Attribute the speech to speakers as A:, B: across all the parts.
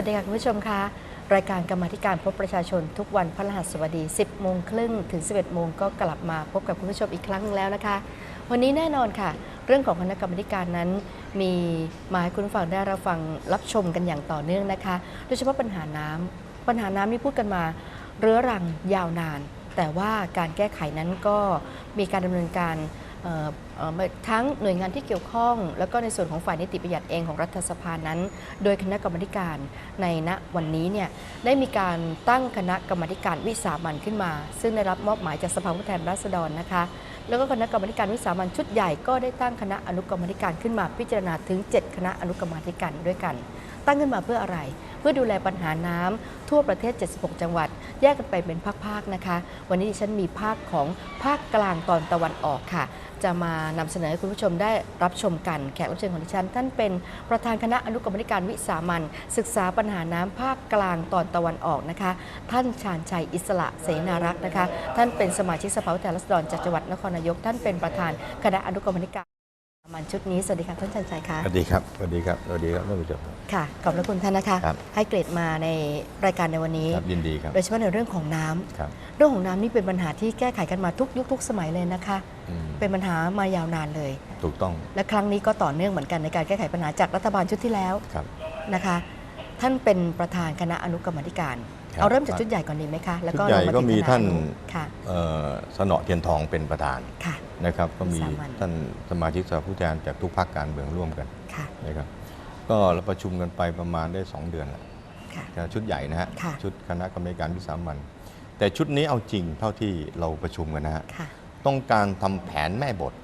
A: วัสดีค่ะคุณผู้ชมคะรายการกรรมธิการพบประชาชนทุกวันพฤหัสบดี 10 โมงครึ่งถึง 11 โมงก็กลับมาพบกับคุณผู้ชมอีกครั้งแล้วนะคะ วันนี้แน่นอนค่ะ เรื่องของคณะกรรมการนั้น มีมาให้คุณฟังได้รับฟังรับชมกันอย่างต่อเนื่องนะคะ โดยเฉพาะปัญหาน้ำปัญหาน้ำนี่พูดกันมา เรื้อรังยาวนาน แต่ว่าการแก้ไขนั้นก็มีการดำเนินการ ทั้งหน่วยงานที่เกี่ยวข้อง แล้วก็ในส่วนของฝ่ายนิติบัญญัติเองของรัฐสภานั้น โดยคณะกรรมการในณวันนี้เนี่ยได้มีการตั้งคณะกรรมการวิสามันขึ้นมา ซึ่งได้รับมอบหมายจากสภาผู้แทนราษฎรนะคะแล้วก็คณะกรรมการวิสามันชุดใหญ่ก็ได้ตั้งคณะอนุกรรมธิการขึ้นมาพิจารณาถึง 7 คณะอนุกรรมธิการด้วยกัน ตั้งขึ้นมาเพื่ออะไร เพื่อดูแลปัญหาน้ำทั่วประเทศ 76 จังหวัด แยกกันไปเป็นภาคๆนะคะ วันนี้ดิฉันมีภาคของภาคกลางตอนตะวันออกค่ะ จะมานำเสนอให้คุณผู้ชมได้รับชมกันแขกรับเชิญของดิฉัน ท่านเป็นประธานคณะอนุกรรมการวิสามันศึกษาปัญหาน้ำภาคกลางตอนตะวันออกนะคะ ท่านชาญชัยอิสระเสนารักษ์นะคะ ท่านเป็นสมาชิกสภาผู้แทนราษฎรจากจังหวัดนครนายก ท่านเป็นประธานคณะอนุกรรมการ มันชุดนี้ สวัสดีค่ะท่านชาญชัยค่ะ
B: สวัสดีครับ สวัสดีครับ สวัสดีครับท่านผู้ชม
A: ค่ะ ขอบพระคุณท่านนะคะ
B: ครับ
A: ให้เกรดมาในรายการในวันนี้
B: ครับยินดีครับ
A: โดยเฉพาะในเรื่องของน้ำ
B: ครับ
A: เรื่องของน้ำนี่เป็นปัญหาที่แก้ไขกันมาทุกยุคทุกสมัยเลยนะคะ
B: อืม
A: เป็นปัญหามายาวนานเลย
B: ถูกต้อง
A: และครั้งนี้ก็ต่อเนื่องเหมือนกันในการแก้ไขปัญหาจากรัฐบาลชุดที่แล้ว
B: ครับ
A: นะคะ ท่านเป็นประธานคณะอนุกรรมาธิการ
B: ครับ
A: เอาเริ่มจากชุดใหญ่ก่อนดีไหมคะแล้วก็
B: ชุดใหญ่
A: ลงา
B: ก็มี
A: ที่คณะ
B: ท่าน
A: อค่ะ
B: เอ่อสนอเทียนทองเป็นประธาน
A: ค่ะ
B: นะครับก็มี
A: สามัญ
B: ท่านสมาชิกสภาผู้แทนจากทุกภาคการเมืองร่วมกัน
A: ค่ะ
B: นะครับก็เราประชุมกันไปประมาณได้ 2 เดือนแล้ว
A: ค่ะ
B: ชุดใหญ่นะฮะ
A: ค่ะ
B: ชุดคณะกรรมการวิสามันแต่ชุดนี้เอาจริงเท่าที่เราประชุมกันนะฮะ
A: ค่ะ
B: ต้องการทำแผนแม่บท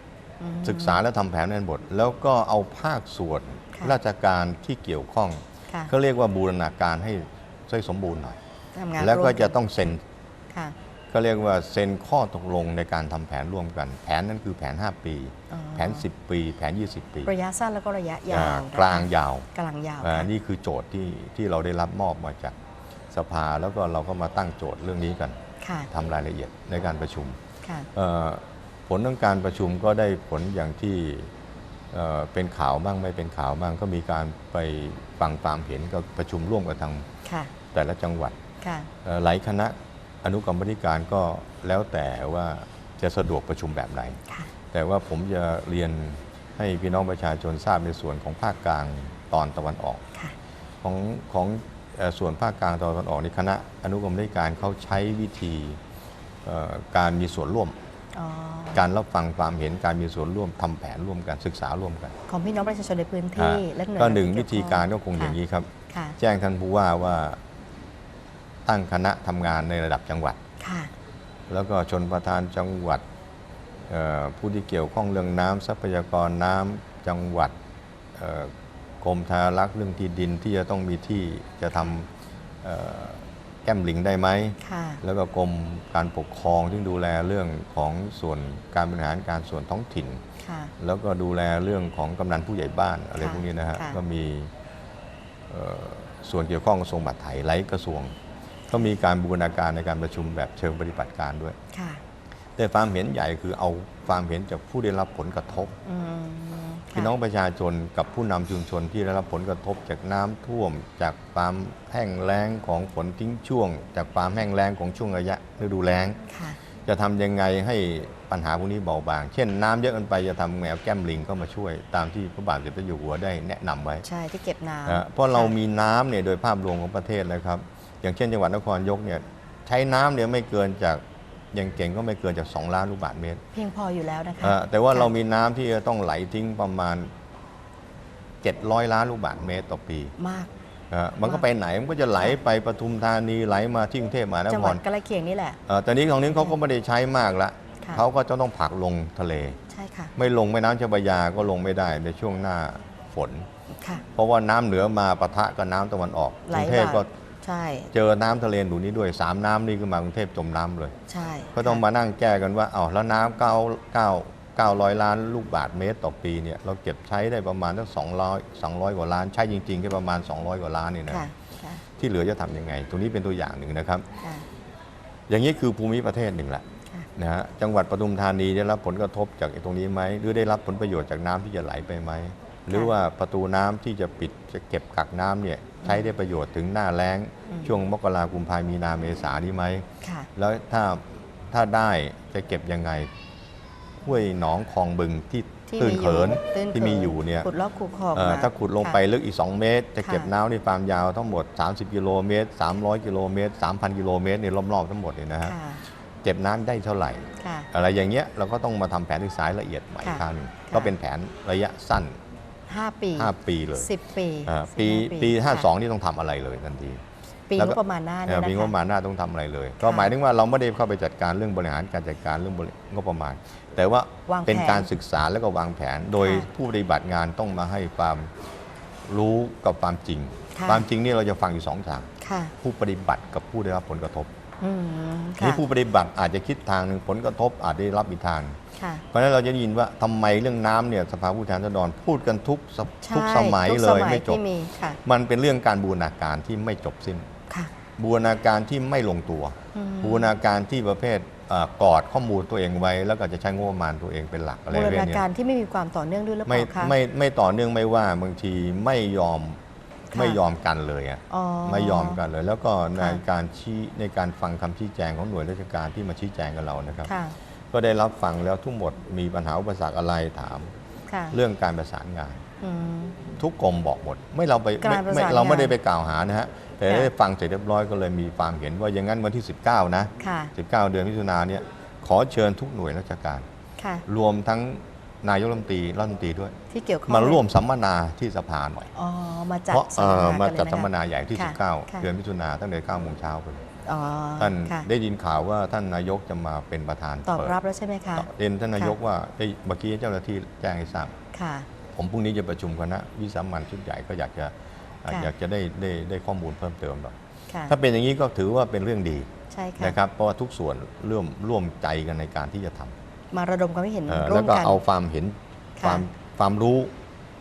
A: อืม
B: ศึกษาและทำแผนแม่บท แล้วก็เอาภาคส่วน
A: ค่ะ
B: ราชการที่เกี่ยวข้อง
A: ค่ะ
B: เขาเรียกว่าบูรณาการให้ให้สมบูรณ์หน่อย
A: ทำงาน
B: แล้วก็
A: ร่ม
B: จะต้องเซ็น
A: ค่ะ
B: ก็เรียกว่าเซ็นข้อตกลงในการทำแผนร่วมกัน แผนนั้นคือแผน 5 ปี
A: อ๋อ
B: แผน 10 ปี แผน 20 ปี
A: ระยะสั้นแล้วก็ระยะยา
B: อ่าว
A: นะคะ
B: กลางยาว
A: กลางยาว
B: อ่า
A: ค่ะ
B: นี่คือโจทย์ที่ที่เราได้รับมอบมาจากสภาแล้วก็เราก็มาตั้งโจทย์เรื่องนี้กัน
A: ค่ะ
B: ทำรายละเอียดในการประชุม
A: ค่ะ
B: เอ่อผลของการประชุมก็ได้ผลอย่างที่เอ่อเป็นข่าวบ้างไม่เป็นข่าวบ้างก็มีการไปฟังความเห็นก็ประชุมร่วมกับทาง
A: ค่ะ
B: แต่ละจังหวัด
A: ค่ะ
B: เอ่อ หลายคณะอนุกรรมธิการก็แล้วแต่ว่าจะสะดวกประชุมแบบไหน
A: ค่ะ
B: แต่ว่าผมจะเรียนให้พี่น้องประชาชนทราบในส่วนของภาคกลางตอนตะวันออก
A: ค่ะ
B: ของของเอ่อส่วนภาคกลางตอนตะวันออกในคณะอนุกรรมธิการเขาใช้วิธีเอ่อการมีส่วนร่วม
A: อ๋อ
B: การรับฟังความเห็นการมีส่วนร่วมทำแผนร่วมกันศึกษาร่วมกัน
A: ของพี่น้องประชาชนในพื้นที่
B: อ่า
A: และหน่วย
B: ก็
A: งาน
B: หนึ่ง
A: ที่
B: วิ
A: เยว
B: ธี
A: ข้
B: การก็คงอย่างนี้ครับ
A: ค่ะ
B: แจ้งท่านผู้ว่าว่า ตั้งคณะทำงานในระดับจังหวัด
A: ค่ะ
B: แล้วก็ชนประธานจังหวัดเอ่อผู้ที่เกี่ยวข้องเรื่องน้ำทรัพยากรน้ำจังหวัดเอ่อกรมธารักษ์เรื่องที่ดินที่จะต้องมีที่จะทำเอ่อแก้มลิงได้ไหม
A: ค่ะ
B: แล้วก็กรมการปกครองที่ดูแลเรื่องของส่วนการบริหารการส่วนท้องถิ่น
A: ค่ะ
B: แล้วก็ดูแลเรื่องของกำนันผู้ใหญ่บ้านอะไร
A: ค่ะ
B: พวกนี้นะฮะ
A: ค่ะ
B: ก็มีเอ่อส่วนเกี่ยวข้องกระทรวงมหาดไทยหลายกระทรวง ก็มีการบูรณาการในการประชุมแบบเชิงปฏิบัติการด้วย
A: ค่ะ
B: แต่ความเห็นใหญ่คือเอาความเห็นจากผู้ได้รับผลกระทบ
A: อืม
B: พี่น้องประชาชนกับผู้นำชุมชนที่ได้รับผลกระทบจากน้ำท่วม จากความแห้งแล้งของฝนทิ้งช่วง จากความแห้งแล้งของช่วงระยะฤดูแล้ง
A: ค่ะ
B: จะทำยังไงให้ปัญหาพวกนี้เบาบาง เช่นน้ำเยอะเกินไปจะทำแมวแก้มลิงเข้ามาช่วย ตามที่พระบาทสมเด็จพระอยู่หัวได้แนะนำไว้
A: ใช่ที่เก็บน้
B: นะำเพราะเรา
A: ค่
B: มีน้ำเนี่ยโดยภาพรวมของประเทศนะครับ อย่างเช่นจังหวัดนครนายกเนี่ยใช้น้ำเนี่ยไม่เกินจากอย่างเก่งก็ไม่เกินจาก 2 ล้านลูกบาศก์เมตร
A: เพียงพออยู่แล้วนะคะ
B: อ่าแต่ว่า
A: ค่ะ
B: เรามีน้ำที่จะต้องไหลทิ้งประมาณ 700 ล้านลูกบาศก์เมตรต่อปี
A: มาก
B: อ่ามันก็ไปไหนมันก็จะไหลไปปทุมธานีไหลมาที่กรุงเทพมหาน
A: จัง
B: ค
A: หวัด
B: ร
A: ใกล้เคียงนี่แหละ
B: อ่าแต่นี้ของนี้เขาก็ไม่ได้ใช้มากละ
A: ค่ะ
B: เขาก็จะต้องผลักลงทะเล
A: ใช่ค่ะ
B: ไม่ลงแม่น้ำเจ้าพระยาก็ลงไม่ได้ในช่วงหน้าฝน
A: ค่ะ
B: เพราะว่าน้ำเหนือมาปะทะกับน้ำตะวันออกก
A: ไหล
B: รุงเทพ
A: มา
B: ก็
A: ใช่
B: เจอน้ำทะเลหนุนนี้ด้วยสามน้ำนี่คือมากรุงเทพจมน้ำเลย
A: ใช่
B: ก็ต้องมานั่งแก้กันว่าเอาวแล้วน้ำเก้าเก้าเก้าร้อยล้านลูกบาทเมตรต่อปีเนี่ยเราเก็บใช้ได้ประมาณตั้งสองร้อยสองร้อยกว่าล้านใช้จริงๆแค่ประมาณ 200 กว่าล้านนี่นะ
A: ค่ะค่ะ
B: ที่เหลือจะทำยังไง ตรงนี้เป็นตัวอย่างหนึ่งนะครับ
A: ค่ะ
B: อย่างนี้คือภูมิประเทศหนึ่งละ
A: ค่ะ
B: นะฮะจังหวัดปทุมธานีได้รับผลกระทบจากไอ้ตรงนี้ไหมหรือได้รับผลประโยชน์จากน้ำที่จะไหลไปไหม หรือว่าประตูน้ำที่จะปิดจะเก็บกักน้ำเนี่ยใช้ได้ประโยชน์ถึงหน้าแล้ง
A: อืม
B: ช่วงมกรากุมภามีนาเมษานี้ไหม
A: ค่ะ
B: แล้วถ้าถ้าได้จะเก็บยังไงห้วยหนองคลองบึงที่
A: ที่
B: ตื้น
A: มีอยู่
B: เขิน
A: ตื้น
B: ที่มีอยู่เนี่ย
A: ขุดลอกคูคลอง
B: เอ่อ
A: มา
B: ถ้าขุดลง
A: ค่ะ
B: ไปลึกอีก 2 เมตร จะเก็บ
A: ค่ะ
B: น้ำในความยาวทั้งหมด 30 กิโลเมตร 300 กิโลเมตร 3,000 กิโลเมตรในรอบๆทั้งหมดเลยนะฮะ
A: ค่ะ
B: เก็บน้ำได้เท่าไหร่
A: ค่ะ
B: อะไรอย่างเงี้ยเราก็ต้องมาทำแผนศึกษาละเอียดใหม่อีก
A: ค่ะ
B: ครั้งหนึ่ง
A: ค่ะ
B: ก็เป็นแผนระยะสั้น
A: ห้าปี
B: 5 ปีเลย
A: สิบปี
B: เอ่อ
A: สิบ
B: ปี
A: ห้า
B: ปี
A: ค่ะ
B: 52 นี่ต้องทำอะไรเลยทันที
A: ปี
B: แล้ว
A: ง
B: ก็
A: บประมาณหน้า
B: เอ่
A: เนี่ย
B: อ
A: นะ
B: ปีงบประมา
A: คะ
B: ณหน้าต้องทำอะไรเลย ก็
A: ค่ะ
B: หมายถึงว่าเราไม่ได้เข้าไปจัดการเรื่องบริหารการจัดการเรื่องบริงบประมาณ แต่ว่าวา
A: งแผน
B: เป็นการศึกษาแล้วก็วางแผน โดย
A: ค่ะ
B: ผู้ปฏิบัติงานต้องมาให้ความรู้กับความจริง
A: ค่ะ
B: ความจริงนี่เราจะฟังอยู่สองทาง
A: ค่ะ
B: ผู้ปฏิบัติกับผู้ได้รับผลกระทบ
A: อืม
B: นี่
A: ค่ะ
B: ผู้ปฏิบัติอาจจะคิดทางหนึ่งผลกระทบอาจได้รับอีกทาง
A: ค่ะ
B: เพราะฉะนั้นเราจะได้ยินว่าทำไมเรื่องน้ำเนี่ยสภาผู้แทนราษฎรพูดกันทุกส
A: ใช่
B: ทุกสมัย
A: ทุก
B: เล
A: ส
B: ยไม่จบ
A: ที่มีค่ะ
B: มันเป็นเรื่องการบูรณาการที่ไม่จบสิ้น
A: ค่ะ
B: บูรณาการที่ไม่ลงตัว
A: อืม
B: บูรณาการที่ประเภทเอ่อกอดข้อมูลตัวเองไว้ แล้วก็จะใช้งบประมาณตัวเองเป็นหลักอะไร
A: บู
B: ป
A: ร
B: ระเภท
A: ณา
B: เนี้ย
A: การที่ไม่มีความต่อเนื่องด้วยหรือเป
B: ไม่
A: ล่าคะ
B: ไม่ไม่ต่อเนื่องไม่ว่าบางทีไม่ยอม
A: ค่ะ
B: ไม่ยอมกันเลยอะ
A: อ๋อ
B: ไม่ยอมกันเลย แล้วก็ใน
A: ค่ะ
B: การชี้ในการฟังคำชี้แจงของหน่วยราชการที่มาชี้แจงกับเรานะครับ
A: ค่ะ
B: ก็ได้รับฟังแล้วทุกหมดมีปัญหาอุปสรรคอะไรถาม
A: ค่ะ
B: เรื่องการประสานงาน
A: อืม
B: ทุกกรมบอกหมด ไม่เราไป
A: การประ
B: ไม่
A: สาน
B: เราไม่
A: งาน
B: ได้ไปกล่าวหานะฮะแต่
A: ค่ะ
B: ได้ฟังเสร็จเรียบร้อยก็เลยมีความเห็นว่าอย่างนั้นวันที่ 19 นะ
A: ค่ะ
B: 19 เดือนมิถุนายนเนี่ยขอเชิญทุกหน่วยราชการ
A: ค่ะ
B: รวมทั้ง นายกรัฐมนตรีรัฐมนตรีด้วย
A: ที่เกี่ยวข้อง
B: มาร่วมสัมมนาที่สภาหน่อย
A: อ๋อมาจัด
B: เพราะ
A: สัม
B: เอ่
A: ม
B: อ
A: นา
B: มา
A: กันเลย
B: จัด
A: นะคะ
B: สัมมนาใหญ่ที่
A: ค่ะค่ะ
B: 19เดือนมิถุนาตั้งแต่9โมงเช้าไปเลย
A: อ๋อ
B: ท่าน
A: ค่ะ
B: ได้ยินข่าวว่าท่านนายกจะมาเป็นประธาน
A: ตอบ
B: เปิด
A: รับแล้วใช่ไหมคะ
B: เรียนท่านนายกว่าได้เมื่อกี้เจ้าหน้าที่แจ้งให้ทราบ
A: ค่ะ
B: ผมพรุ่งนี้จะประชุมคณะวิสามันชุดใหญ่ก็อยากจะ
A: ค่ะ
B: อยากจะได้ได้ได้ข้อมูลเพิ่มเติมหน่อย
A: ค่ะ
B: ถ้าเป็นอย่างนี้ก็ถือว่าเป็นเรื่องดี
A: ใช่ค่ะ
B: นะครับ เพราะว่าทุกส่วนร่วมร่วมใจกันในการที่จะทำ
A: มาระดมความคิดเห็น
B: เอ่อ
A: ร่
B: แล้ววก็
A: มกัน
B: เอาความเห็น
A: ค่ะ
B: ความความรู้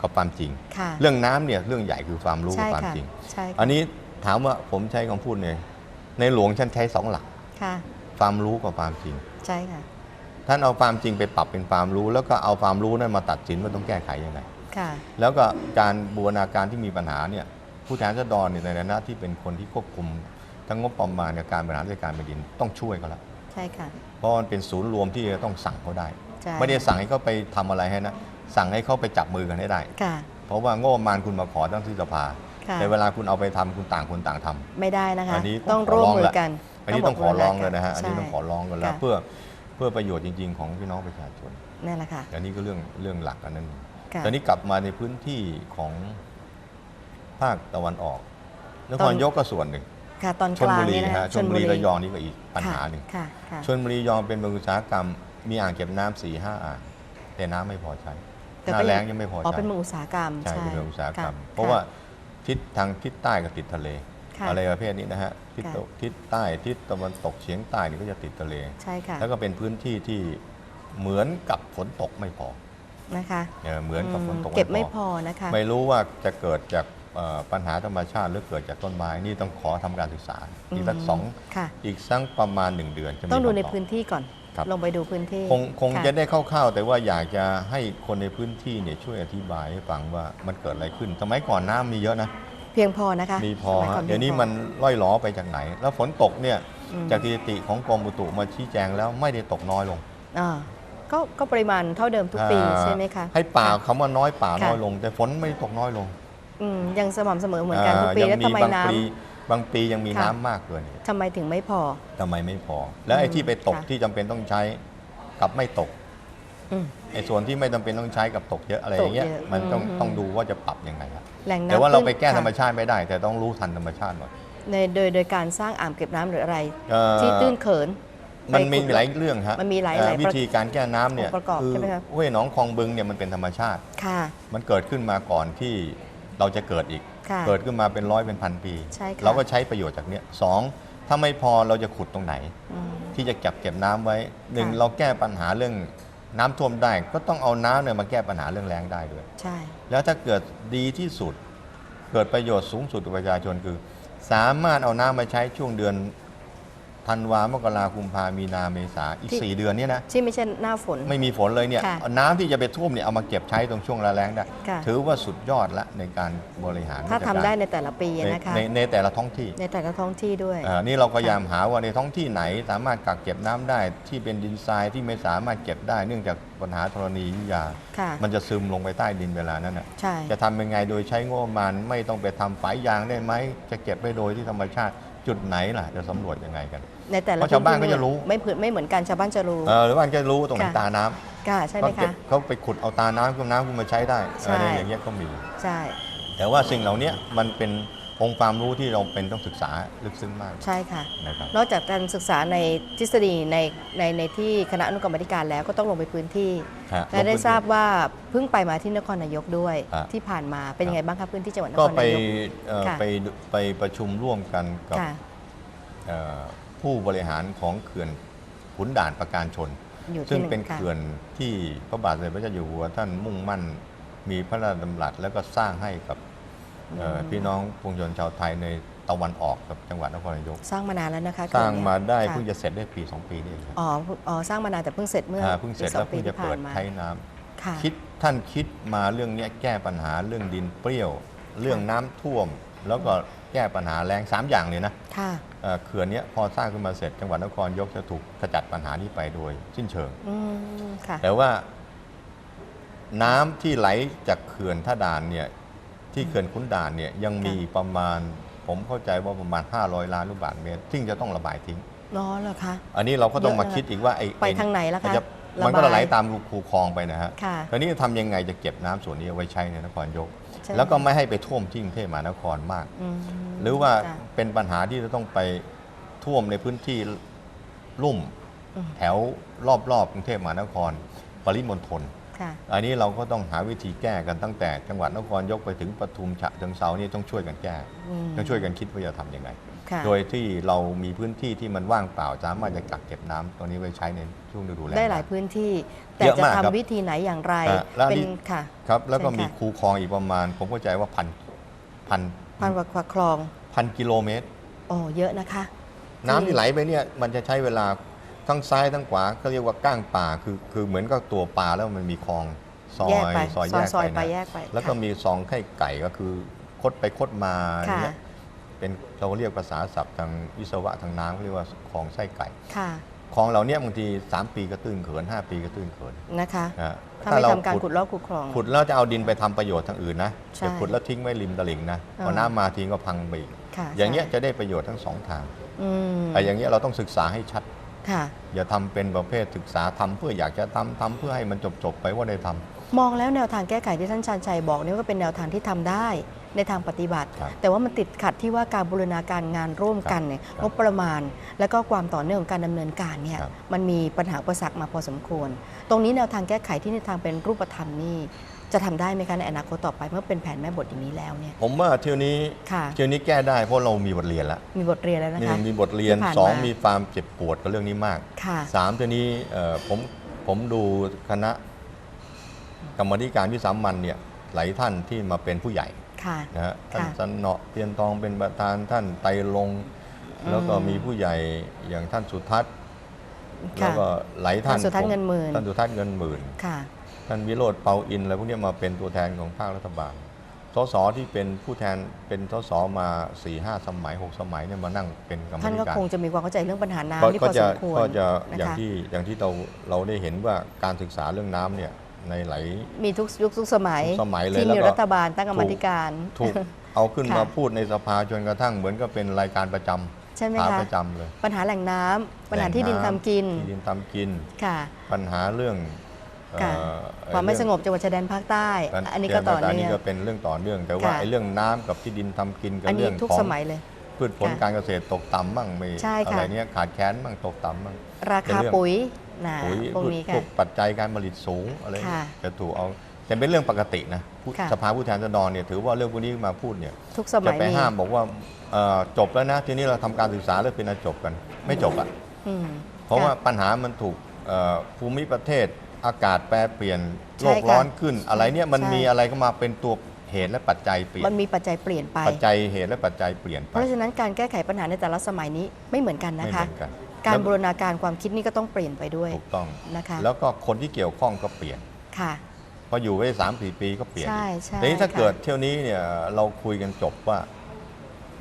B: กับความจริง
A: ค่ะ
B: เรื่องน้ำเนี่ยเรื่องใหญ่คือความรู้
A: ใช่
B: กับความ
A: ค่ะ
B: จริง
A: ใช่ค่ะ
B: อันนี้ถามว่าผมใช้คำพูดเนี่ยในหลวงฉันใช้สองหลัก
A: ค่ะ
B: ความรู้กับความจริง
A: ใช่ค่ะ
B: ท่านเอาความจริงไปปรับเป็นความรู้ แล้วก็เอาความรู้นั้นมาตัดสินว่าต้องแก้ไขยังไง
A: ค่ะ
B: แล้วก็การบูรณาการที่มีปัญหาเนี่ยผู้แทนราษฎรเนี่ยในฐานะที่เป็นคนที่ควบคุม ทั้งงบประมาณในการบริหารราชการแผ่นดินต้องช่วยเขาละ
A: ใช่ค่ะ
B: เพราะมันเป็นศูนย์รวมที่จะต้องสั่งเขาได้
A: ใช่
B: ไม่ได้สั่งให้เขาไปทำอะไรให้นะ สั่งให้เขาไปจับมือกันให้ได้
A: ค่ะ
B: เพราะว่างบประมาณคุณมาขอตั้งที่สภา
A: ค่ะ
B: แต่เวลาคุณเอาไปทำคุณต่างคนต่างทำ
A: ไม่ได้นะคะ
B: อันนี้
A: ต้อง
B: ขอ
A: ร่วม
B: ร้อง
A: มือ
B: แหละ
A: กัน
B: อันนี้ต้องขอร้องเลยนะฮะ อันนี้
A: ใช่
B: ต้องขอร้องกันแล้ว
A: ค่ะ
B: เพื่อเพื่อประโยชน์จริง ๆ ของพี่น้องประชาชน
A: นั่นแหละค่ะ
B: อันนี้ก็เรื่องเรื่องหลักอันนั้น
A: ค่ะ
B: ตอนนี้กลับมาในพื้นที่ของภาคตะวันออกน
A: ต
B: ค
A: อ
B: ร
A: น
B: ยกก็ส่วนหนึ่ง
A: ค่ะตอน
B: ช
A: ก
B: น
A: ลาง
B: บุรี
A: เนี่ยนะ
B: ฮะ
A: คะ
B: ชนบุรีระยองนี่ก็อีกปัญหาหนึ่ง
A: ค่ะค่ะ
B: ชนบุรีระยองเป็นเมืองอุตสาหกรรม มีอ่างเก็บน้ำสี่ห้าอ่างแต่น้ำไม่พอใช้
A: แต่
B: ห
A: ก็
B: น้าแล้งยังไม่พอ
A: อ๋อ
B: ใช้
A: เป็นเมืองอุตสาหกรรม
B: ใช่เป็นเมืองอุตสาหกรรม
A: ค่
B: เพราะว่าทิศทางทิศใต้ก็ติดทะเล
A: ค่ะ
B: อะไรประเภทนี้นะฮะทิศ
A: ค่ะ
B: ตะทิศใต้ทิศตะวันตกเฉียงใต้นี่ก็จะติดทะเล
A: ใช่ค่ะ
B: แล้วก็เป็นพื้นที่ที่เหมือนกับฝนตกไม่พอ
A: นะคะ
B: เออเหมือนกับฝนตก
A: เก็บไม่พอนะคะ
B: ไม่รู้ว่าจะเกิดจากเอ่อ ปัญหาธรรมชาติหรือเกิดจากต้นไม้นี่ต้องขอทำการศึกษา อีกสักสอง
A: ค่ะ
B: อีกสักประมาณหนึ่งเดือนจะมี
A: ต้องดูใน
B: คำตบ
A: พื้นที่ก่อน
B: ครับ
A: ลงไปดูพื้นที่
B: คงคง
A: ค่ะ
B: จะได้คร่าวๆแต่ว่าอยากจะให้คนในพื้นที่เนี่ยช่วยอธิบายให้ฟังว่ามันเกิดอะไรขึ้นสมัยก่อนน้ำมีเยอะนะ
A: เพียงพอนะคะ
B: มีพอ
A: สยก่
B: ฮะ
A: น
B: เดี๋ยวนี้
A: พีงพอ
B: มันล่อยหลอไปจากไหน แล้วฝนตกเนี่ย
A: อืม
B: จากสถิติของกรมอุตุมาชี้แจงแล้วไม่ได้ตกน้อยลง
A: อ่าก็ก็ปริมาณเท่าเดิมทุกปี
B: อ่า
A: ใช่ไหมคะ
B: ให้ป่าคำว่าน้อยป่า
A: ค่ะ
B: น้อยลง แต่ฝนไม่ได้ตกน้อยลง
A: อืมยังสม่ำเสมอเหมือนกันทุกปี
B: อ่า
A: แล้ว
B: ยั
A: ทำไม
B: บาง
A: น้ำ
B: ปีบางปียังมี
A: ค่ะ
B: น้ำมากเกินเหตุ
A: ทำไมถึงไม่พอ
B: ทำไมไม่พอ แล้วไอ้ที่ไปตก
A: ค่ะ
B: ที่จำเป็นต้องใช้กลับไม่ตก
A: อืม
B: ไอ้ส่วนที่ไม่จำเป็นต้องใช้กับตกเยอะอะไรอย่างเงี้ย
A: ตกเยอะ
B: มันต้อง
A: อืม
B: ต้องดูว่าจะปรับยังไงครับ
A: แหล่งน้ำ
B: แต่ว่าเราไป
A: ขึ้น
B: แก้ธรรม
A: ค่ะ
B: ชาติไม่ได้ แต่ต้องรู้ทันธรรมชาติหน่อย
A: ในโดยโดยการสร้างอ่างเก็บน้ำหรืออะไร
B: เอ่อ
A: ที่ตื้นเขิน
B: มันมี
A: ไปขุด
B: หลายเรื่องฮะ
A: มันมีหลาย
B: เอ่อ
A: หลาย
B: วิธีการแก้น้ำเนี่ย
A: องค์ประกอบใช่ไหมครับ
B: ห้วยหนองคลองบึงเนี่ยมันเป็นธรรมชาติ
A: ค่ะ
B: มันเกิดขึ้นมาก่อนที่ เราจะเกิดอีก
A: ค่ะ
B: เกิดขึ้นมาเป็นร้อยเป็นพันปี
A: ใช่ค่ะ
B: เราก็ใช้ประโยชน์จากเนี้ยสองถ้าไม่พอเราจะขุดตรงไหน
A: อืม
B: ที่จะเก็บเก็บน้ำไว้หนึ่ง
A: ค่ะ
B: เราแก้ปัญหาเรื่องน้ำท่วมได้ ก็ต้องเอาน้ำเนี่ยมาแก้ปัญหาเรื่องแรงได้ด้วย
A: ใช่
B: แล้วถ้าเกิดดีที่สุด เกิดประโยชน์สูงสุดกับประชาชนคือ สามารถเอาน้ำมาใช้ช่วงเดือน ธันวามกราคุมพามีนาเมษาอีก
A: ที่
B: 4 เดือนเนี้นะ
A: ที่ไม่ใช่หน้าฝน
B: ไม่มีฝนเลยเนี่ย
A: ค่ะ
B: เอาน้ำที่จะไปท่วมเนี่ยเอามาเก็บใช้ตรงช่วงระแล้งได้
A: ค่ะ
B: ถือว่าสุดยอดละในการบริหาร
A: ถ้าทำ
B: รชกร
A: ได้ในแต่ละปี
B: ใน
A: นะคะ
B: ในในแต่ละท้องที่
A: ในแต่ละท้องที่ด้วย
B: อ่านี่เราพยายามหาว่าในท้องที่ไหนสามารถกักเก็บน้ำได้ที่เป็นดินทรายที่ไม่สามารถเก็บได้ เนื่องจากปัญหาธรณีวิทยา
A: ค่ะ
B: มันจะซึมลงไปใต้ดินเวลานั้นน่ะ
A: ใช่
B: จะทำยังไงโดยใช้งบประมาณไม่ต้องไปทำฝายยางได้ไหม จะเก็บไว้โดยที่ธรรมชาติ จุดไหนล่ะจะสำรวจยังไงกัน
A: ในแต่ละ
B: เพราะชาวบ้านก็จะรู้
A: ไม่เผื่อไม่เหมือนกันชาวบ้านจะรู้
B: เออหรือว่าจะรู้ตรงไหน
A: ค่ะ
B: ตาน้ำ
A: ค่ะใช่ไหม
B: เขาเก็บ
A: คะ
B: เขาไปขุดเอาตาน้ำกับน้ำขึ้นมาใช้ได้
A: ใช่
B: อะไรอย่างเงี้ยก็มี
A: ใช่
B: แต่ว่าสิ่งเหล่านี้มันเป็น องค์ความรู้ที่เราเป็นต้องศึกษาลึกซึ้งมาก
A: ใช่ค่ะ
B: นะครับ
A: นอกจากการศึกษาในทฤษฎีในในในที่คณะอนุกรรมาธิการแล้วก็ต้องลงไปพื้นที่
B: ฮะ
A: และได้ทราบว่าเพิ่งไปมาที่นครนายกด้วย
B: ครับ
A: ที่ผ่านมาเป็นยังไงบ้างครับพื้นที่จังหวัดน
B: ก็
A: คร
B: ไป
A: นายก
B: เอ่อ
A: ค่ะ
B: ไปไปประชุมร่วมกันกับ
A: ค่ะ
B: เอ่อผู้บริหารของเขื่อนขุนด่านประการชน
A: อยู่
B: ซึ่
A: ที่
B: ง
A: หนึ่ง
B: เป็น
A: ค่ะ
B: เขื่อนที่พระบาทสมเด็จพระเจ้าอยู่หัวท่านมุ่งมั่นมีพระราชดำรัสแล้วก็สร้างให้กับเอ่อ
A: อืม
B: พี่น้องปวงชนชาวไทยในตะวันออกกับจังหวัดนครนายก
A: สร้างมานานแล้วนะคะ
B: สร้างมาได้
A: ค่ะ
B: เพิ่งจะเสร็จได้ปี 2 ปีนี่เองครับ
A: อ๋ออ๋อสร้างมานานแต่เพิ่งเสร็จเมื่อ
B: อ่าเพิ่งเสร็จ
A: ปีส
B: แล้
A: อ
B: ว
A: ปี
B: เพิ่งจะ
A: ที่ผ่า
B: เปิ
A: น
B: ด
A: มา
B: ใช้น้ำ
A: ค่ะ
B: คิดท่านคิดมาเรื่องเนี้ยแก้ปัญหาเรื่องดินเปรี้ยว เรื่องน้ำท่วม แล้วก็แก้ปัญหาแรงสามอย่างเลยนะ
A: ค่ะ
B: เอ่อเขื่อนเนี้ยพอสร้างขึ้นมาเสร็จจังหวัดนครยกจะถูกขจัดปัญหานี้ไปโดยสิ้นเชิง
A: อืมค่ะ
B: แต่ว่าน้ำที่ไหลจากเขื่อนท่าด่านเนี่ย ที่เขื่อนขุนด่านเนี่ยยังมีประมาณ ผมเข้าใจว่าประมาณ 500 ล้านลูกบาศก์เมตรซึ่งจะต้องระบายทิ้ง
A: น้อเหรอคะ
B: อันนี้เราก็ต้อง
A: เยอะ
B: มา
A: นะ
B: คิดอีกว่าไอ้
A: ไปทางไหนล่ะคะ
B: มันจะ
A: ระบาย
B: มันก็ไหลตามรูคูคลองไปนะฮะ
A: ค่ะ
B: ทีนี้จะทำยังไงจะเก็บน้ำส่วนนี้เอาไว้ใช้ในนครยก
A: ใช่ไหม
B: แล้วก็ไม่ให้ไปท่วมที่กรุงเทพมหานครมาก
A: อืม
B: หรือว่า
A: ค่ะ
B: เป็นปัญหาที่จะต้องไปท่วมในพื้นที่ลุ่ม
A: อืม
B: แถวรอบๆกรุงเทพมหานคร ปริมณฑล
A: ค่ะ
B: อันนี้เราก็ต้องหาวิธีแก้กันตั้งแต่จังหวัดนครยกไปถึงปทุมฉะเชิงเซานี่ต้องช่วยกันแก้
A: อืม
B: ต้องช่วยกันคิดว่าจะทำยังไง
A: ค่ะ
B: โดยที่เรามีพื้นที่ที่มันว่างเปล่าสามารถจะกักเก็บน้ำตรงนี้ไว้ใช้ในช่วงฤดูแล้ง
A: ได้หลายพื้นที่ แต่
B: เยอะ
A: จะ
B: มากครับ
A: ทำวิธีไหนอย่างไร
B: อะแล้วอัน
A: เป็น
B: นี้
A: ค่ะ
B: ครับแล้วก็
A: ใช่ค่ะ
B: มีคูคลองอีกประมาณ ผมเข้าใจว่าพันพัน
A: พันกว่าคลอง
B: พันกิโลเมตร
A: โอ้เยอะนะคะ
B: น้ำที่ไหลไปเนี่ยมันจะใช้เวลา ทั้งซ้ายทั้งขวาเขาเรียกว่าก้างป่าคือคือเหมือนกับตัวปลาแล้วมันมีคลองซอ
A: แยก
B: ย
A: ไป
B: ซอยแยก
A: ซอย
B: ไป
A: ไป
B: นะ
A: แยกไป
B: แล้วก็
A: ค่ะ
B: มีซองไข่ไก่ก็คือคดไปคดมาอ
A: ค่ะ
B: ย่างเงี้ยเป็นเราเรียกภาษาศัพท์ทางวิศวะทางน้ำเขาเรียกว่าคลองไส้ไก่
A: ค่ะ
B: คลองเหล่าเนี้ยบางที3 ปีก็ตื้นเขิน 5 ปีก็ตื้นเขิน
A: นะคะ
B: นะ
A: ถ้าไม่
B: เทำ
A: การขุดลอกขุดคลอง
B: ขุดแล้วจะเอาดินไปทำประโยชน์ทางอื่นนะ
A: ใช่
B: จะขุดแล้วทิ้งไว้ริมตลิ่งนะพอ
A: เออ
B: น้ำมาทิ้งก็พังไปอีก
A: ค่ะ
B: อย่างเงี้ย
A: ใช่
B: จะได้ประโยชน์ทั้งสองทาง
A: อืม
B: ไอ้อย่างเงี้ยเราต้องศึกษาให้ชัด
A: ค่ะ
B: อย่าทำเป็นประเภทศึกษาทำเพื่ออยากจะทำทำเพื่อให้มันจบจบๆไปว่าได้ทำ
A: มองแล้วแนวทางแก้ไขที่ท่านชาญชัยบอกนี่ก็เป็นแนวทางที่ทำได้ในทางปฏิบัติ
B: ครับ
A: แต่ว่ามันติดขัดที่ว่าการบูรณาการงานร่วมกันเนี่ย
B: ครับ
A: งบประมาณ และก็ความต่อเนื่องของการดำเนินการเนี่ย
B: ครับ
A: มันมีปัญหาอุปสรรคมาพอสมควร ตรงนี้แนวทางแก้ไขที่ในทางเป็นรูปธรรมนี่ จะทำได้ไหมคะในอนาคตต่อไปเมื่อเป็นแผนแม่บทอย่างนี้แล้วเนี่ย
B: ผมว่าเที่ยวนี้
A: ค่ะ
B: เที่ยวนี้แก้ได้เพราะเรามีบทเรียนแล้ว
A: มีบทเรียนแล้วนะ
B: นี่
A: คะ
B: มีบทเรียน
A: ที่ผ่าน
B: สอง
A: มามี
B: มีความเจ็บปวดกับเรื่องนี้มาก
A: ค่ะ
B: สามตัวนี้เอ่อผมผมดูคณะกรรมธิการวิสามันเนี่ยหลายท่านที่มาเป็นผู้ใหญ่
A: ค่ะ
B: นะฮะท่าน
A: ค่ะ
B: สันเนาะเตียนทองเป็นประธานท่านไตรลงค์
A: อืม
B: แล้วก็มีผู้ใหญ่อย่างท่านสุทัศน์
A: ค่ะ
B: แล้วก็หลายท่าน
A: ท่านสุทัศน์
B: ผม
A: เงินหมื่น
B: ท่านสุทัศน์เงินหมื่น
A: ค่ะ
B: ท่านวิโรธเปาอินอะไรพวกเนี้ยมาเป็นตัวแทนของภาครัฐบาล สสที่เป็นผู้แทนเป็นสสมา4ี่ห้าสมัย 6 สมัยเนี่ยมานั่งเป็นกรรม
A: ท่าน
B: ธิ
A: ก็
B: การ
A: คงจะมีความเข้าใจเรื่องปัญหา
B: ก็
A: น้ำที่พ
B: ก็
A: อส
B: จะ
A: มควร
B: ก็จะ
A: นะ
B: อย่าง
A: คะ
B: ที่อย่างที่เราเราได้เห็นว่าการศึกษาเรื่องน้ำเนี่ยในหลาย
A: มีทุกยุคทุกสมัย
B: ทุกสมัยเลย
A: ที่
B: แล้ว
A: มี
B: ก็
A: รัฐบาลตั้งกรรมาธิการ
B: ถูกเอาขึ้น
A: ค่ะ
B: มาพูดในสภาจนกระทั่งเหมือนกับเป็นรายการประจ
A: ใช่ไหมำ
B: ขา
A: คะ
B: ประจำเลย
A: ปัญหาแหล่งน้ำปัญหา
B: แหล่ง
A: ที่ดินทำ
B: น้ำ
A: กิน
B: ที่ดินทำกิน
A: ค่ะ
B: ปัญหาเรื่องเอ่อ
A: ค่ะ
B: เอ่อ
A: ความไม่
B: เรื่
A: สงบจังหวัดชายแดนภาคใต้
B: การ
A: อันนี้ก็ต่อ
B: อัน
A: เนื่
B: นี้
A: อง
B: ก็เป็นเรื่องต่อเนื่อง แต่ว่า
A: ค่ะ
B: ไอ้เรื่องน้ำกับที่ดินทำกินกับ
A: อันนี้
B: เรื่อง
A: ทุก
B: ของ
A: สมัยเลย
B: พืชผล
A: ค่ะ
B: การเกษตรตกต่ำบ้างไม่
A: ใช่
B: อะ
A: ค่ะ
B: ไรเนี้ยขาดแคลนบ้างตกต่ำบ้าง
A: รา
B: เป็น
A: คา
B: เรื่อง
A: ปุ๋ยนะ
B: ปุ๋ย
A: พวกนี้
B: พ
A: ค่ะ
B: วกปัจจัยการผลิตสูงอะไร
A: ค่ะ
B: จะถูกเอาแต่เป็นเรื่องปกตินะผู้
A: ค่ะ
B: สภาผู้แทนราษฎรเนี่ยถือว่าเรื่องพวกนี้มาพูดเนี่ย
A: ทุกส
B: จะ
A: มัย
B: ไป
A: มี
B: ห้ามบอกว่าเอ่อจบแล้วนะทีนี้เราทำการศึกษาแล้วเป็นอันจบกัน ไม่จบอะ
A: อืม
B: เพราะว่า
A: ค่
B: ปัญหามันถูกเอ่อภูมิประเทศ อากาศแปรเปลี่ยน
A: ใช่
B: โลก
A: ค่ะ
B: ร้อนขึ้น อะไรเนี่ยมัน
A: ใช่
B: มีอะไรก็มาเป็นตัวเหเหตุและปัจจัยเปลี่ยน
A: มันมีปัจจัยเปลี่ยนไป
B: ปัจจัยเหตุและปัจจัยเปลี่ยนไป
A: เพราะฉะนั้นการแก้ไขปัญหาในแต่ละสมัยนี้ไม่เหมือนกัน
B: ไม่
A: นะ
B: เห
A: คะ
B: มือนกัน
A: การ
B: แล้ว
A: บูรณาการความคิดนี่ก็ต้องเปลี่ยนไปด้วย
B: ถูกต้อง
A: นะคะ
B: แล้วก็คนที่เกี่ยวข้องก็เปลี่ยน
A: ค่ะ
B: พออยู่ไว้สามสี่ปีก็เปลี่ยน
A: ใช่ใช่
B: ทีนี้ถ้า
A: ค่ะ
B: เกิดเที่ยวนี้เนี่ยเราคุยกันจบว่า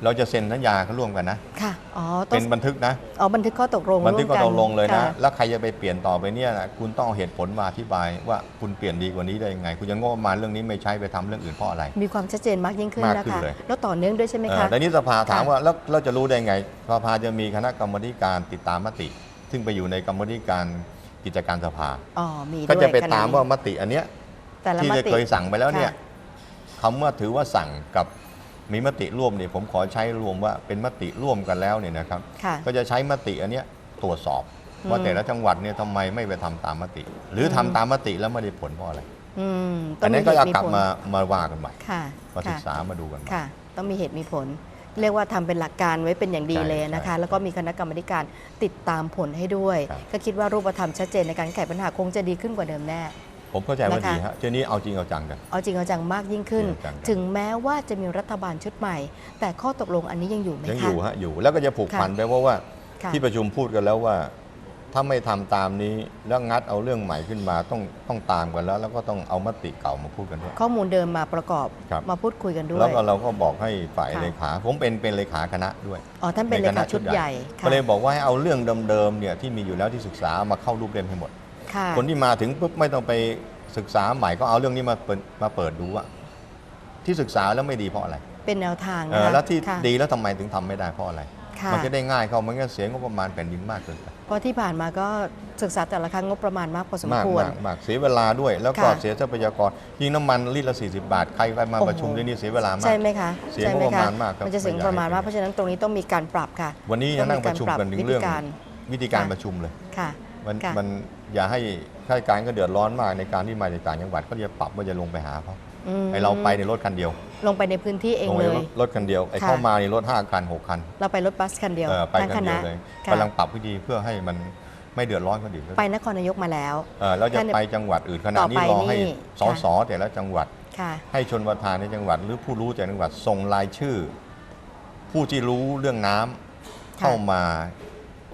B: เราจะเซ็นสัญญาเขาร่วมกันนะ
A: ค่ะ อ๋อต้อง
B: เป็นบันทึกนะ
A: อ๋อบันทึกข้อตกลง
B: บันทึกก็
A: ร่วม
B: ตกลงเลยนะ
A: ค่
B: แล้วใครจะไปเปลี่ยนต่อไปเนี่ยนะคุณต้องเอาเหตุผลมาอธิบายว่าคุณเปลี่ยนดีกว่านี้ได้ยังไง คุณจะงบประมาณเรื่องนี้ไม่ใช้ไปทำเรื่องอื่นเพราะอะไร
A: มีความชัดเจนมากยิ่งขึ้น
B: มาก
A: นะ
B: ขึ้น
A: คะ
B: เลย
A: แล้วต่อเนื่องด้วยใช่ไหม
B: เออ
A: คะ
B: แต่นี้สภาถาม
A: ค่ะ
B: ว่าแล้วเราจะรู้ได้ไงสภาจะมีคณะกรรมการติดตามมติ ซึ่งไปอยู่ในกรรมธิการกิจการสภา
A: อ๋อมี
B: ก็
A: ด้วย
B: จะไป
A: ขณ
B: ตาม
A: นี้
B: ว่ามติอันเนี้ย
A: แต่ละ
B: ที่
A: ม
B: จะ
A: ติ
B: เคยสั่งไปแล้วเนี่ย
A: ค่ะ
B: คำว่าถือว่าสั่งกับ มีมติร่วมเนี่ยผมขอใช้รวมว่าเป็นมติร่วมกันแล้วเนี่ยนะครับ
A: ค่ะ
B: ก็จะใช้มติอันเนี้ยตรวจสอบว่า
A: อืม
B: แต่ละจังหวัดเนี่ยทำไมไม่ไปทำตามมติ หรืออ
A: ม
B: ทำตามมติแล้วไม่ได้ผลเพราะอะไร
A: อืมต้
B: อั
A: อนง
B: นี้
A: มี
B: ก็
A: เห
B: จะ
A: ตุมี
B: กลับ
A: ผล
B: มามาว่ากันใหม่
A: ค่ะ
B: มาศึก
A: ค่ะ
B: ษามาดูกันใหม่
A: ค่ะ ต้องมีเหตุมีผล เรียกว่าทำเป็นหลักการไว้เป็นอย่างดี
B: ใช่
A: เลยนะคะ
B: ใช่
A: แล้วก็มีคณะกรรมาธิการติดตามผลให้ด้วย
B: ครับ
A: ก็คิดว่ารูปธรรมชัดเจนในการแก้ไขปัญหาคงจะดีขึ้นกว่าเดิมแน่
B: ผมเข้าใจว่า
A: นะคะ
B: ดีฮะทีนี้เอาจริงเอาจังกัน
A: เอาจริงเอาจังมากยิ่งขึ้น
B: จริงเอาจังครับ
A: ถึงแม้ว่าจะมีรัฐบาลชุดใหม่ แต่ข้อตกลงอันนี้ยังอยู่ไหมคะ
B: ยังอยู่ฮะอยู่แล้วก็จะผูก
A: ค่ะ
B: พันไปเพราะว่า
A: ค่ะ
B: ที่ประชุมพูดกันแล้วว่า ถ้าไม่ทำตามนี้แล้วงัดเอาเรื่องใหม่ขึ้นมาต้องต้องตามกันแล้ว แล้วก็ต้องเอามติเก่ามาพูดกันด้วย
A: ข้อมูลเดิมมาประกอบ
B: ครับ
A: มาพูดคุยกันด้ว
B: แล้ว
A: ย
B: ก็เราก็บอกให้ฝ่าย
A: ค่ะ
B: เลขา ผมเป็นเป็นเลขาคณะด้วย
A: อ๋อท่านเป็นเลขาชุดใหญ่
B: ก็
A: ค่ะ
B: เลยบอกว่าให้เอาเรื่องเดิมๆเนี่ยที่มีอยู่แล้วที่ศึกษามาเข้ารูปเล่มให้หมด
A: ค่ะ
B: คนที่มาถึงปุ๊บไม่ต้องไปศึกษาใหม่ก็เอาเรื่องนี้มาเปิดมาเปิดดูว่าที่ศึกษาแล้วไม่ดีเพราะอะไร
A: เป็นแนวทาง
B: เอ
A: นะ
B: อ
A: คะ
B: แล้วที่
A: ค่ะ
B: ดีแล้วทำไมถึงทำไม่ได้เพราะอะไร
A: ค่ะ
B: มันจะได้ง่ายเข้ามันก็เสียงบประมาณแผ่นดินมากเกินไป
A: เพราะที่ผ่านมาก็ศึกษาแต่ละครั้งงบประมาณมากพอสม
B: มาก
A: ควร
B: มากมากเสียเวลาด้วย แล้วก็
A: ค่ะ
B: เสียทรัพยากรยิ่งน้ำมันลิตรละ40 บาทใครไปมา
A: โอ้โห
B: ประชุมที่นี่เสียเวลามาก
A: ใช่ไหมคะ
B: เสีย
A: ใช่ไหม
B: งบประ
A: คะ
B: มาณมากครับ
A: มันจะเสียง
B: ไม่อยาก
A: ประมาณ
B: ให้
A: มาก
B: เป็น
A: เพราะฉะนั้นตรงนี้ต้องมีการปรับค่ะ
B: วันนี้
A: ต้องมี
B: นั่งประชุมกันถึงเรื่อง
A: การปรับ
B: วิธีการ
A: ค่ะ
B: ประชุมเลย
A: ค่ะ
B: มัน
A: ค่ะ
B: มันอย่าให้ข้าราชการก็เดือดร้อนมากในการที่มาจากต่างจังหวัดก็จะปรับว่าจะลงไปหาเขา
A: อืม
B: ไอเราไปในรถคันเดียว
A: ลงไปในพื้นที่เอง
B: ลงไป
A: เลย
B: รถคันเดียวไอ
A: ค่ะ
B: เข้ามาในรถห้าคันหกคัน
A: เราไปรถบัสคันเดียว
B: เออไป
A: ทั้ง
B: กั
A: คน
B: เดี
A: ณะ
B: ยวเลย
A: ค่ะ
B: กำลังปรับวิธีเพื่อให้มันไม่เดือดร้อนคนอื่น
A: ไปนครนายกมาแล้ว
B: เออเราจะ
A: ท่าน
B: ไปจังหวัดอื่นขณะ
A: ต่อ
B: นี้
A: ไป
B: รอให้
A: นี่
B: สสแต่ละจังหวัด
A: ค่ะ
B: ให้ชนประธานในจังหวัด หรือผู้รู้จากจังหวัดส่งรายชื่อ ผู้ที่รู้เรื่องน้ำเข้ามา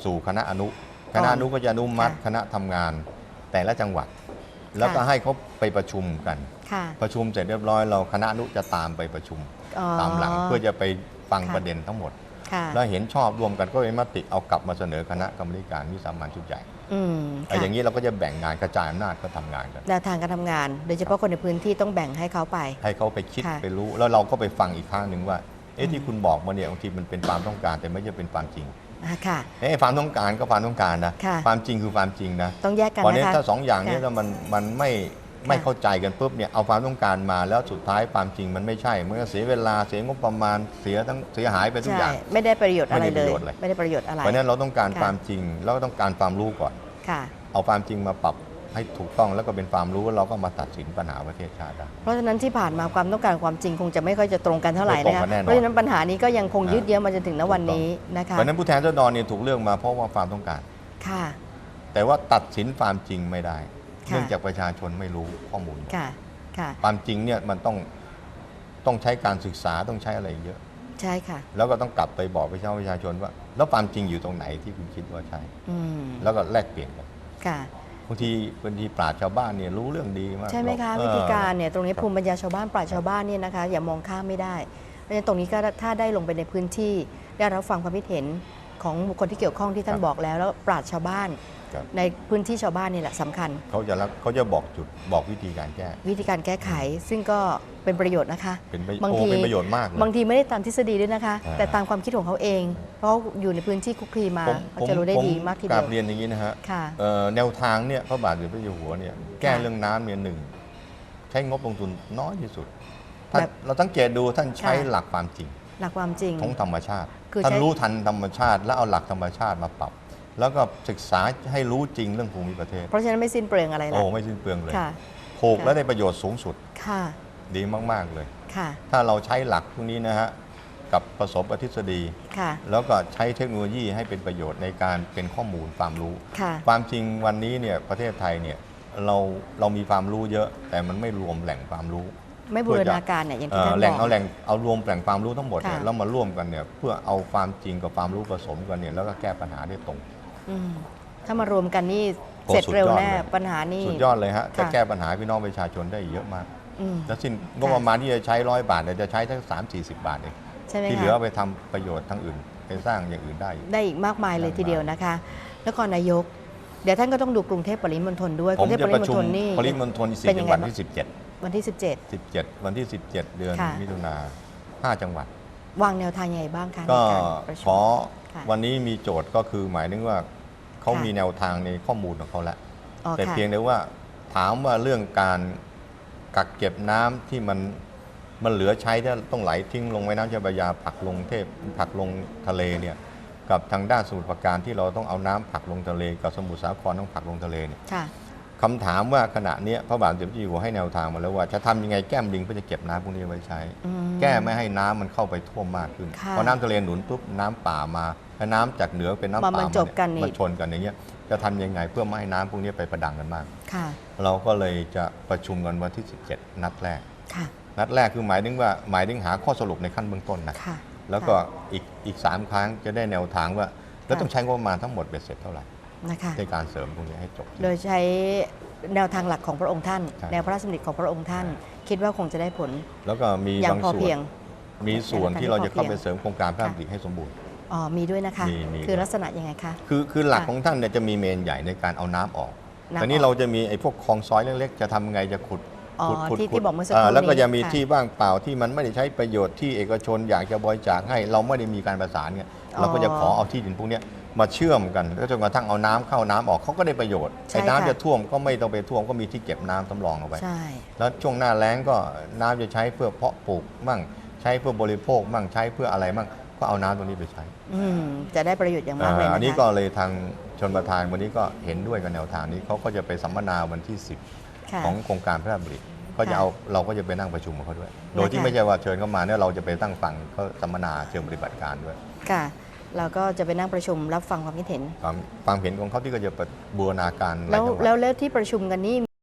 B: สู่คณะอนุ คณะอนุก็จะอนุมัติ
A: ค่ะ
B: คณะทำงานแต่ละจังหวัด แล้วก็
A: ค่ะ
B: ให้เขาไปประชุมกัน
A: ค่ะ
B: ประชุมเสร็จเรียบร้อยเราคณะอนุจะตามไปประชุม
A: อ๋อ
B: ตามหลังเพื่อจะไปฟัง
A: ค่ะ
B: ประเด็นทั้งหมด
A: ค่ะ
B: แล้วเห็นชอบรวมกันก็เป็นมติเอากลับมาเสนอคณะกรรมการวิสามันชุดใหญ่
A: อืม
B: ไอ้
A: ค่ะ
B: อย่างนี้เราก็จะแบ่งงานกระจายอำนาจก็ทำงานกัน
A: แนวทางการทำงาน โดยเฉพาะคนในพื้นที่ต้องแบ่งให้เขาไป
B: ให้เขาไปคิด
A: ค่ะ
B: ไปรู้ แล้วเราก็ไปฟังอีกครั้งหนึ่งว่า เอ๊ะ
A: อืม
B: ที่คุณบอกมาเนี่ยบางทีมันเป็นความต้องการแต่ไม่ใช่เป็นความจริง
A: อะค่ะ
B: เอ๊ะความต้องการก็ความต้องการนะ
A: ค่ะ
B: ความจริงคือความจริงนะ
A: ต้องแยกกัน
B: ตอนนี้
A: นะคะ
B: ถ้าสองอย่างนี้
A: ค่ะ
B: ถ้ามันมันไม่ไม่เข้าใจกันปุ๊บเนี่ยเอาความต้องการมาแล้วสุดท้ายความจริงมันไม่ใช่มันก็เสียเวลาเสียงบประมาณเสียทั้งเสียหายไปทุกอ
A: ใช่
B: ย่าง
A: ไม่ได้ประโยชน์อะไร
B: ไม่ได้
A: เล
B: ประ
A: ย
B: โยชน์อะไร
A: ไม่ได้ประโยชน์อะไร
B: เพราะฉะนั้นเราต้องการ
A: ค่ะ
B: ความจริงแล้วก็ต้องการความรู้ก่อน
A: ค่ะ
B: เอาความจริงมาปรับ ให้ถูกต้องแล้วก็เป็นความรู้แล้วเราก็มาตัดสินปัญหาประเทศชาติได้
A: เพราะฉะนั้นที่ผ่านมาความต้องการความจริงคงจะไม่ค่อยจะตรงกันเท่าไหร่
B: ไม่ตรง
A: นะคะ
B: กันแน่นอน
A: เพราะฉะนั้นปัญหานี้ก็ยังคง
B: อ่ายื
A: ยืดเยื้อมาจนถึงณวันนี้นะคะ
B: เพราะฉะนั้นผู้แทนราษฎรเนี่ยถูกเลือกมาเพราะว่าความต้องการ
A: ค่ะ
B: แต่ว่าตัดสินความจริงไม่ได้
A: ค่ะ
B: เนื่องจากประชาชนไม่รู้ข้อมูล
A: ค่ะค่ะ
B: ความจริงเนี่ยมันต้องต้องใช้การศึกษาต้องใช้อะไรเยอะ
A: ใช่ค่ะ
B: แล้วก็ต้องกลับไปบอกประชาประชาชนว่า แล้วความจริงอยู่ตรงไหนที่คุณคิดว่าใช่
A: อืม
B: แล้วก็แลกเปลี่ยนกัน
A: ค่ะ
B: บางทีบางทีปราชญ์ชาวบ้านเนี่ยรู้เรื่องดีมาก
A: ใช่ไหมคะ
B: เออ
A: วิธีการเนี่ยตรงนี้
B: ครับ
A: ภูมิปัญญาชาวบ้านปราชญ์ชาวบ้านเนี่ยนะคะอย่ามองข้ามไม่ได้เพราะฉะนั้นตรงนี้ก็ถ้าได้ลงไปในพื้นที่ ได้รับฟังความคิดเห็นของบุคคลที่เกี่ยวข้องที่ท่านบอกแล้ว แล้วปราชญ์ชาวบ้าน
B: ครับ
A: ในพื้นที่ชาวบ้านนี่แหละสำคัญ
B: เขาจะรักเขาจะบอกจุดบอกวิธีการแก้
A: วิธีการแก้ไขซึ่งก็ เป็นประโยชน์นะคะ
B: เป็นประ
A: บาง
B: โอ้
A: ที
B: เป็นประโยชน์มากเลย
A: บางทีไม่ได้ตามทฤษฎีด้วยนะคะ
B: อ่า
A: แต่ตามความคิดของเขาเอง เพราะอยู่ในพื้นที่คุกคลีมา
B: ผม
A: เขาจะรู้ได้ดีมากที
B: ก
A: เดี
B: รา
A: ยว
B: บเรียนอย่างนี้นะฮะ
A: ค่ะ
B: เอ่อแนวทางเนี่ยพระบาทสมเด็จพระเจ้าอยู่หัวเนี่ยแก้
A: ค่ะ
B: เรื่องน้ำเนี่ยหนึ่งใช้งบลงทุนน้อยที่สุดท่าน
A: แบบ
B: เราสังเกตดูท่านใช้
A: ค่ะ
B: หลักความจริง
A: หลักความจริง
B: ของธรรมชาติ
A: คือ
B: ท่าน
A: ใช้
B: รู้ทันธรรมชาติ แล้วเอาหลักธรรมชาติมาปรับแล้วก็ศึกษาให้รู้จริงเรื่องภูมิประเทศ
A: เพราะฉะนั้นไม่สิ้นเปลืองอะไร
B: โอ้
A: ละ
B: ไม่สิ้นเปลืองเลย
A: ค่ะ
B: ผูก
A: ค่ะ
B: และได้ประโยชน์สูงสุด
A: ค่ะ
B: ดีมาก ๆ เลย
A: ค่ะ
B: ถ้าเราใช้หลักพวกนี้นะฮะ กับผสมกับทฤษฎี
A: ค่ะ
B: แล้วก็ใช้เทคโนโลยีให้เป็นประโยชน์ในการเป็นข้อมูลความรู้
A: ค่ะ
B: ความจริงวันนี้เนี่ยประเทศไทยเนี่ยเราเรามีความรู้เยอะ แต่มันไม่รวมแหล่งความรู้
A: ไม่บูรณาการเนี่ยอย่างที่
B: เอ่อ
A: ท่าน
B: แหล่ง
A: บอก
B: เอาแหล่งเอารวมแหล่งความรู้ทั้งหมดเนี่ย
A: ค่ะ
B: แล้วมาร่วมกันเนี่ยเพื่อเอาความจริงกับความรู้ผสมกันเนี่ยแล้วก็แก้ปัญหาได้ตรง
A: อืมถ้ามารวมกันนี่
B: โอ้
A: เสร็จเร็ว
B: สุดยอด
A: แน่
B: เลย
A: ปัญหานี่
B: สุดยอดเลยฮะจะ
A: ค่ะ
B: แก้ปัญหาพี่น้องประชาชนได้เยอะมาก
A: อืม
B: แล้วสิ้นงบประมาณที่จะใช้ร้อยบาทเนี่ยจะใช้ทั้งสามสี่สิบบาทเอง
A: ใช่ไหม
B: ที่เหลือ
A: คะ
B: เอาไปทำประโยชน์ทางอื่น ไปสร้างอย่างอื่นได้อีก
A: ได้อีกมากมายเลย
B: มากมาย
A: ทีเดียวนะคะนครนายก เดี๋ยวท่านก็ต้องดูกรุงเทพปริมณฑลด้วยก
B: ผ
A: รุ
B: ม
A: งเทพ
B: จะ
A: ป
B: ป
A: ริ
B: ระ
A: มณ
B: ชุม
A: ฑลนี่
B: ปริมณฑล
A: เป็น
B: สี่
A: ยั
B: จั
A: ง
B: ง
A: ไง
B: หวัด
A: บ้าง
B: ที่17
A: วันที่
B: 17วันที่17เดือน
A: ค่ะ
B: มิถุนาห้าจังหวัด
A: 17วางแนวทางยังไงบ้างคะ
B: ก็
A: ในการประชุ
B: ข
A: ม
B: อ
A: ค่ะ
B: วันนี้มีโจทย์ก็คือหมายถึงว่าเขา
A: ค่ะ
B: มีแนวทางในข้อมูลของเขาแล้ว
A: อ๋อ
B: แต่
A: ค่ะ
B: เพียงแต่ว่าถามว่าเรื่องการ กักเก็บน้ำที่มันมันเหลือใช้ถ้าต้องไหลทิ้งลงแม่น้ำเจ้าพระยาผักลงเทพผักลงทะเลเนี่ยกับทางด้านสมุทรปราการที่เราต้องเอาน้ำผักลงทะเล กับสมุทรสาครต้องผักลงทะเลเนี่ย
A: ค่ะ
B: คำถามว่าขณะเนี้ยพระบาทสมเด็จพระเจ้าอยู่หัวให้แนวทางมาแล้วว่า จะทำยังไงแก้มลิงเพื่อจะเก็บน้ำพวกนี้ไว้ใช้
A: อืม
B: แก้ไม่ให้น้ำมันเข้าไปท่วมมากขึ้น
A: ค่ะ
B: พอน้ำทะเลหนุนปุ๊บน้ำป่ามาแล้วน้ำจากเหนือเป็นน้ำ
A: มา
B: ป่า
A: บรรจบกันอีก
B: มาชนกันอย่างเงี้ยจะทำยังไงเพื่อไม่ให้น้ำพวกนี้ไปประดังกันมาก
A: ค่ะ
B: เราก็เลยจะประชุมกันวันที่ 17 นัดแรก
A: ค่ะ
B: นัดแรกคือหมายถึงว่าหมายถึงหาข้อสรุปในขั้นเบื้องต้นนะ
A: ค่ะ
B: แล้วก็อีกอีกสามครั้งจะได้แนวทางว่าแล้ว
A: ค่ะ
B: ต้องใช้งบประมาณทั้งหมดเบ็ดเสร็จเท่าไหร่
A: นะคะ
B: ในการเสริมพวกนี้ให้จบ
A: โดยใช้แนวทางหลักของพระองค์ท่าน
B: ใช่
A: แนวพระราชดำริของพระองค์ท่าน คิดว่าคงจะได้ผล
B: แล้วก็มี
A: อย่าง
B: บาง
A: พอ
B: ส่ว
A: เพีย
B: น
A: ง
B: มีส่วนที่เราจะเข้าไป
A: พอเพียง
B: เสริมโครงการพระราชดำริให้สมบูรณ์
A: อ๋อมีด้วยนะคะ
B: มีมี
A: คือ
B: ครับ
A: ลักษณะยังไงคะ
B: คือคือหลัก
A: ค่ะ
B: ของท่านเนี่ยจะมีเมนใหญ่ในการเอาน้ำออก
A: น้ำ
B: แต่นี้
A: ออก
B: เราจะมีไอ้พวกคลองซอยเล็กๆ จะทำไงจะขุด
A: อ๋อ
B: ขุดขุด
A: ที่
B: ขุด
A: ที่บอกเมื่อสักครู่
B: แล้วก็
A: นี้
B: จะมี
A: ค่ะ
B: ที่ว่างเปล่าที่มันไม่ได้ใช้ประโยชน์ที่เอกชนอยากจะบริจาคให้ เราไม่ได้มีการประสานเนี่ยเราก็จะขอเอาที่ดินพวกเนี้ย มาเชื่อมกันแล้วจนกระทั่งเอาน้ำเข้าน้ำออกเขาก็ได้ประโยชน์
A: ใช่
B: ไอ้น้ำ
A: ค่ะ
B: จะท่วมก็ไม่ต้องไปท่วมก็มีที่เก็บน้ำสำรองเอาไว้
A: ใช่
B: แล้วช่วงหน้าแล้งก็น้ำจะใช้เพื่อเพาะปลูกมั่งใช้เพื่อบริโภคมั่งใช้เพื่ออะไรมั่งก็เอาน้ำตรงนี้ไปใช้
A: อืม จะได้ประโยชน์อย่างมากเลย
B: อ่า
A: นะคะ
B: อันนี้ก็เลยทางชนประธานวันนี้ก็เห็นด้วยกับแนวทางนี้เขาก็จะไปสัมมนาวันที่
A: ค่ะ
B: 10ของโครงการพระราชดำริก็จะ
A: ค่ะ
B: เอาเราก็จะไปนั่งประชุมกับเขาด้วย โดยที่
A: นะคะ
B: ไม่ใช่ว่าเชิญเข้ามาเนี่ยเราจะไปตั้งฟังเขาสัมมนาเชิงปฏิบัติการด้วย
A: ค่ะ เราก็จะไปนั่งประชุมรับฟังความคิดเห็น
B: ความความเห็นของเขาที่ก็จะบูรณาการหลาย
A: แล้ว
B: จังหวัด
A: แล้วแล้วที่ประชุมกันนี่